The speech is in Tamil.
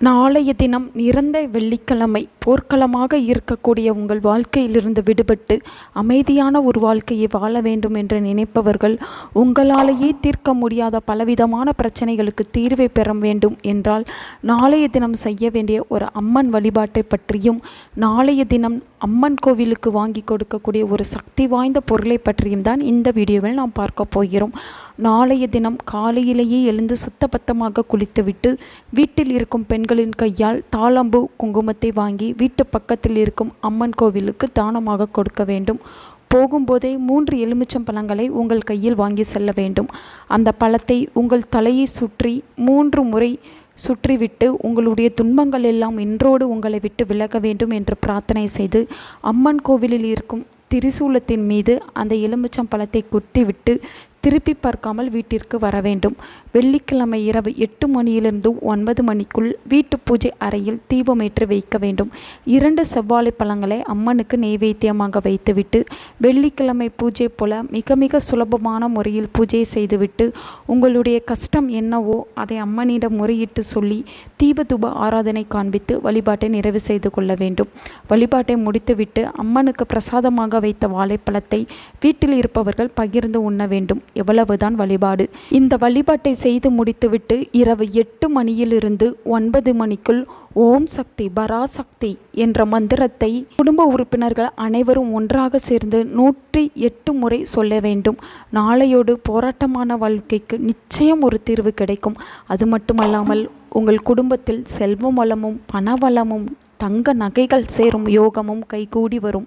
நாளைய தினம் நிறந்த வெள்ளிக்கிழமை போர்க்களமாக இருக்கக்கூடிய உங்கள் வாழ்க்கையிலிருந்து விடுபட்டு அமைதியான ஒரு வாழ்க்கையை வாழ வேண்டும் என்று நினைப்பவர்கள் உங்களாலேயே தீர்க்க முடியாத பலவிதமான பிரச்சனைகளுக்கு தீர்வை பெற வேண்டும் என்றால் நாளைய தினம் செய்ய வேண்டிய ஒரு அம்மன் வழிபாட்டை பற்றியும் நாளைய தினம் அம்மன் கோவிலுக்கு வாங்கி கொடுக்கக்கூடிய ஒரு சக்தி வாய்ந்த பொருளை பற்றியும் தான் இந்த வீடியோவில் நாம் பார்க்க போகிறோம். நாளைய தினம் காலையிலேயே எழுந்து சுத்தபத்தமாக குளித்துவிட்டு வீட்டில் இருக்கும் பெண்களின் கையால் தாளம்பூ குங்குமத்தை வாங்கி வீட்டு பக்கத்தில் இருக்கும் அம்மன் கோவிலுக்கு தானமாக கொடுக்க வேண்டும். போகும்போதே மூன்று எலுமிச்சம் பழங்களை உங்கள் கையில் வாங்கி செல்ல வேண்டும். அந்த பழத்தை உங்கள் தலையை சுற்றி மூன்று முறை சுற்றிவிட்டு உங்களுடைய துன்பங்கள் எல்லாம் இன்றோடு உங்களை விட்டு விலக வேண்டும் என்று பிரார்த்தனை செய்து அம்மன் கோவிலில் இருக்கும் திரிசூலத்தின் மீது அந்த எலுமிச்சம் பழத்தை குத்திவிட்டு திருப்பி பார்க்காமல் வீட்டிற்கு வர வேண்டும். வெள்ளிக்கிழமை இரவு எட்டு மணியிலிருந்து ஒன்பது மணிக்குள் வீட்டு பூஜை அறையில் தீபமேற்றி வைக்க வேண்டும். இரண்டு செவ்வாழை பழங்களை அம்மனுக்கு நெய்வேத்தியமாக வைத்துவிட்டு வெள்ளிக்கிழமை பூஜை போல மிக மிக சுலபமான முறையில் பூஜை செய்துவிட்டு உங்களுடைய கஷ்டம் என்னவோ அதை அம்மனிடம் முறையிட்டு சொல்லி தீபதூப ஆராதனை காண்பித்து வழிபாட்டை நிறைவு செய்து கொள்ள வேண்டும். வழிபாட்டை முடித்துவிட்டு அம்மனுக்கு பிரசாதமாக வைத்த வாழைப்பழத்தை வீட்டில் இருப்பவர்கள் பகிர்ந்து உண்ண வேண்டும். எவ்வளவுதான் வழிபாடு. இந்த வழிபாட்டை செய்து முடித்துவிட்டு இரவு எட்டு மணியிலிருந்து ஒன்பது மணிக்குள் ஓம் சக்தி பராசக்தி என்ற மந்திரத்தை குடும்ப உறுப்பினர்கள் அனைவரும் ஒன்றாக சேர்ந்து நூற்றி எட்டு முறை சொல்ல வேண்டும். நாளையோடு போராட்டமான வாழ்க்கைக்கு நிச்சயம் ஒரு தீர்வு கிடைக்கும். அது மட்டுமல்லாமல் உங்கள் குடும்பத்தில் செல்வம் வளமும் பணவளமும் தங்க நகைகள் சேரும் யோகமும் கைகூடி வரும்.